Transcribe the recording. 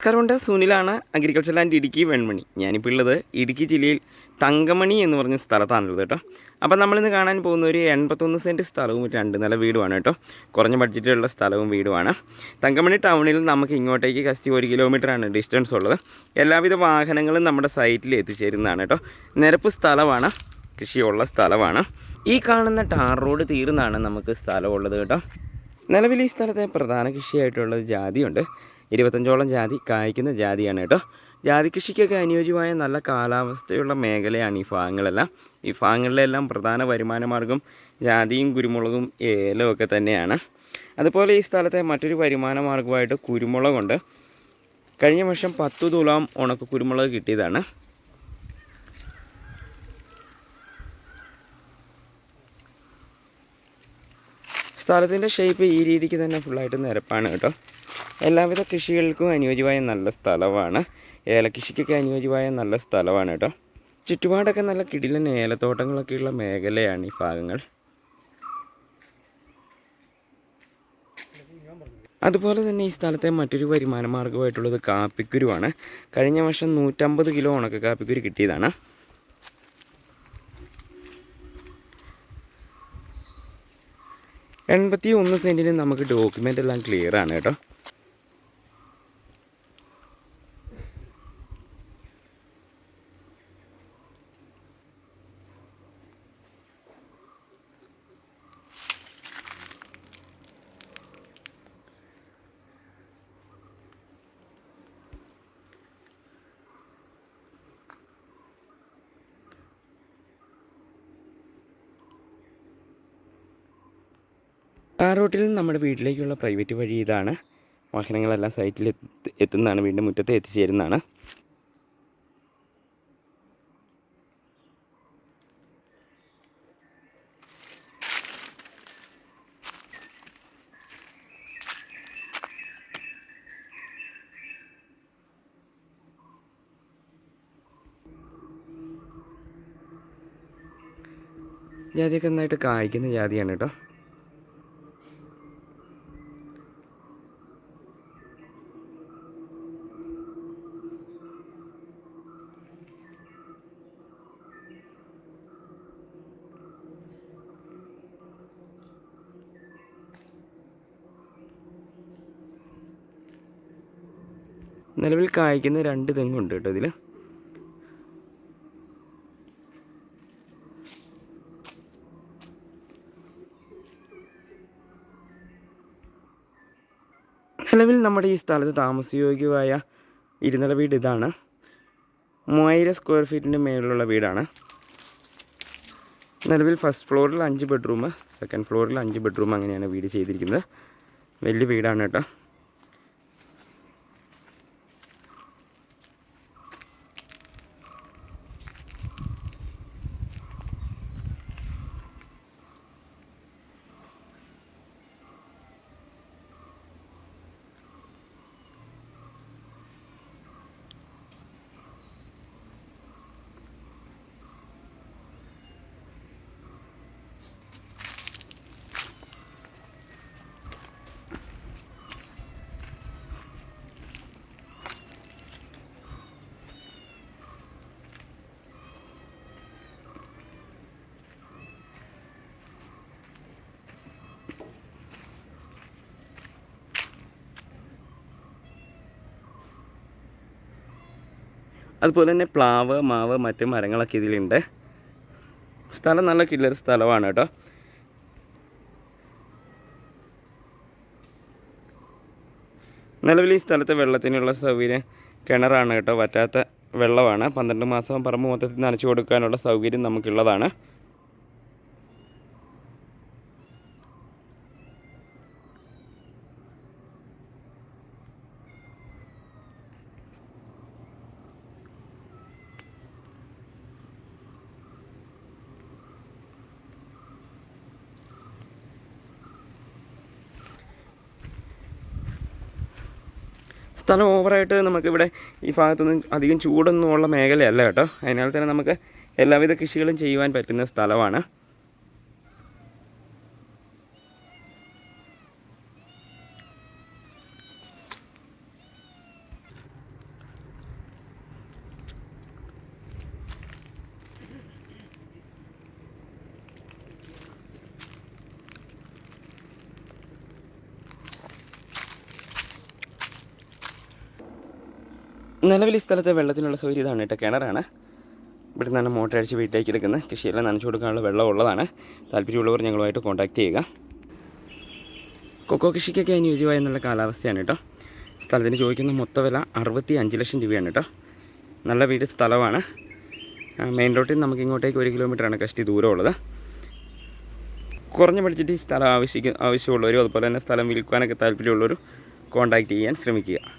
നമസ്കാരമുണ്ട്. സുനിലാണ് agriculture land Idukki Venmani. ഞാനിപ്പോൾ ഉള്ളത് ഇടുക്കി ജില്ലയിൽ തങ്കമണി എന്ന് പറഞ്ഞ സ്ഥലത്താണുള്ളത് കേട്ടോ. അപ്പോൾ നമ്മളിന്ന് കാണാൻ പോകുന്ന ഒരു എൺപത്തൊന്ന് സെന്റ് സ്ഥലവും രണ്ട് നില വീടുമാണ് കേട്ടോ. കുറഞ്ഞ ബഡ്ജറ്റിലുള്ള സ്ഥലവും വീടുമാണ്. തങ്കമണി ടൗണിൽ നമുക്ക് ഇങ്ങോട്ടേക്ക് കസ്റ്റി ഒരു കിലോമീറ്ററാണ് ഡിസ്റ്റൻസ് ഉള്ളത്. എല്ലാവിധ വാഹനങ്ങളും നമ്മുടെ സൈറ്റിൽ എത്തിച്ചേരുന്നതാണ് കേട്ടോ. നിരപ്പ് സ്ഥലമാണ് കൃഷിയുള്ള സ്ഥലമാണ്. ഈ കാണുന്ന ടാർ റോഡ് തീർന്നാണ് നമുക്ക് സ്ഥലമുള്ളത് കേട്ടോ. നിലവിൽ ഈ സ്ഥലത്തെ പ്രധാന കൃഷിയായിട്ടുള്ളത് ജാതിയുണ്ട്. ഇരുപത്തഞ്ചോളം ജാതി കായ്ക്കുന്ന ജാതിയാണ് കേട്ടോ. ജാതി കൃഷിക്കൊക്കെ അനുയോജ്യമായ നല്ല കാലാവസ്ഥയുള്ള മേഖലയാണ് ഈ ഭാഗങ്ങളെല്ലാം. ഈ ഭാഗങ്ങളിലെല്ലാം പ്രധാന വരുമാന മാർഗം ജാതിയും കുരുമുളകും ഏലവും ഒക്കെ തന്നെയാണ്. അതുപോലെ ഈ സ്ഥലത്തെ മറ്റൊരു വരുമാന മാർഗമായിട്ട് കുരുമുളകുണ്ട്. കഴിഞ്ഞ വർഷം പത്തു തുലാം ഉണക്ക കുരുമുളക് കിട്ടിയതാണ്. സ്ഥലത്തിന്റെ ഷേപ്പ് ഈ രീതിക്ക് തന്നെ ഫുള്ളായിട്ട് നിരപ്പാണ് കേട്ടോ. എല്ലാവിധ കൃഷികൾക്കും അനുയോജ്യമായ നല്ല സ്ഥലമാണ്. ഏലകൃഷിക്കൊക്കെ അനുയോജ്യമായ നല്ല സ്ഥലമാണ് കേട്ടോ. ചുറ്റുപാടൊക്കെ നല്ല കിടിലൻ ഏലത്തോട്ടങ്ങളൊക്കെയുള്ള മേഖലയാണ് ഈ ഭാഗങ്ങൾ. അതുപോലെ തന്നെ ഈ സ്ഥലത്തെ മറ്റൊരു വരുമാന മാർഗമായിട്ടുള്ളത് കാപ്പിക്കുരുവാണ്. കഴിഞ്ഞ വർഷം നൂറ്റമ്പത് കിലോ ഉണക്ക കാപ്പിക്കുരു കിട്ടിയതാണ്. എൺപത്തി ഒന്ന് സെന്റിന് നമുക്ക് ഡോക്യുമെന്റ് എല്ലാം ക്ലിയർ ആണ് കേട്ടോ. ആ നിന്ന് നമ്മുടെ വീട്ടിലേക്കുള്ള പ്രൈവറ്റ് വഴി ഇതാണ്. വാഹനങ്ങളെല്ലാം സൈറ്റിൽ എത്തി എത്തുന്നതാണ്. വീണ്ടും മുറ്റത്ത് എത്തിച്ചേരുന്നതാണ്. ജാതിയൊക്കെ നന്നായിട്ട് കായ്ക്കുന്ന ജാതിയാണ് കേട്ടോ നിലവിൽ കായ്ക്കുന്ന രണ്ട് തെങ്ങുണ്ട് കേട്ടോ ഇതിൽ നിലവിൽ നമ്മുടെ ഈ സ്ഥലത്ത് താമസയോഗ്യമായ ഇരുനില വീട് ഇതാണ്. മൂവായിരം സ്ക്വയർ ഫീറ്റിന്റെ മേളിലുള്ള വീടാണ്. നിലവിൽ ഫസ്റ്റ് ഫ്ലോറിൽ അഞ്ച് ബെഡ്റൂം സെക്കൻഡ് ഫ്ലോറിൽ അഞ്ച് ബെഡ്റൂം അങ്ങനെയാണ് വീട് ചെയ്തിരിക്കുന്നത്. വലിയ വീടാണ് കേട്ടോ. അതുപോലെ തന്നെ പ്ലാവ് മാവ് മറ്റ് മരങ്ങളൊക്കെ ഇതിലുണ്ട്. സ്ഥലം നല്ല കില്ലർ സ്ഥലമാണ് കേട്ടോ. നിലവിൽ ഈ സ്ഥലത്ത് വെള്ളത്തിനുള്ള സൗകര്യം കിണറാണ് കേട്ടോ. വറ്റാത്ത വെള്ളമാണ്. പന്ത്രണ്ട് മാസം പറമ്പ് മൊത്തത്തിൽ നനച്ചു കൊടുക്കാനുള്ള സൗകര്യം നമുക്കുള്ളതാണ്. സ്ഥലം ഓവറായിട്ട് നമുക്കിവിടെ ഈ ഭാഗത്തൊന്നും അധികം ചൂടൊന്നും ഉള്ള മേഖലയല്ല കേട്ടോ. അതിനാൽ തന്നെ നമുക്ക് എല്ലാവിധ കൃഷികളും ചെയ്യുവാൻ പറ്റുന്ന സ്ഥലമാണ്. നിലവിൽ ഈ സ്ഥലത്തെ വെള്ളത്തിനുള്ള സൗകര്യം ഇതാണ് കേട്ടോ. കിണറാണ്. ഇവിടെ നിന്നാണ് മോട്ടർ അടിച്ച് വീട്ടിലേക്ക് എടുക്കുന്നത്. കൃഷിയെല്ലാം നനച്ചു കൊടുക്കാനുള്ള വെള്ളം ഉള്ളതാണ് താല്പര്യമുള്ളവർ ഞങ്ങളുമായിട്ട് കോൺടാക്റ്റ് ചെയ്യുക. കൊക്കോ കൃഷിക്കൊക്കെ അനുയോജ്യമായ എന്നുള്ള കാലാവസ്ഥയാണ് കേട്ടോ. സ്ഥലത്തിന് ചോദിക്കുന്ന മൊത്ത വില അറുപത്തി അഞ്ച് ലക്ഷം രൂപയാണ് കേട്ടോ. നല്ല വീട് സ്ഥലമാണ്. മെയിൻ റോഡിൽ നിന്ന് നമുക്ക് ഇങ്ങോട്ടേക്ക് ഒരു കിലോമീറ്ററാണ് കഷ്ടി ദൂരമുള്ളത്. കുറഞ്ഞ ഈ സ്ഥലം ആവശ്യം ആവശ്യമുള്ളവരും അതുപോലെ തന്നെ സ്ഥലം വിൽക്കാനൊക്കെ താല്പര്യമുള്ളവരും കോൺടാക്റ്റ് ചെയ്യാൻ ശ്രമിക്കുക.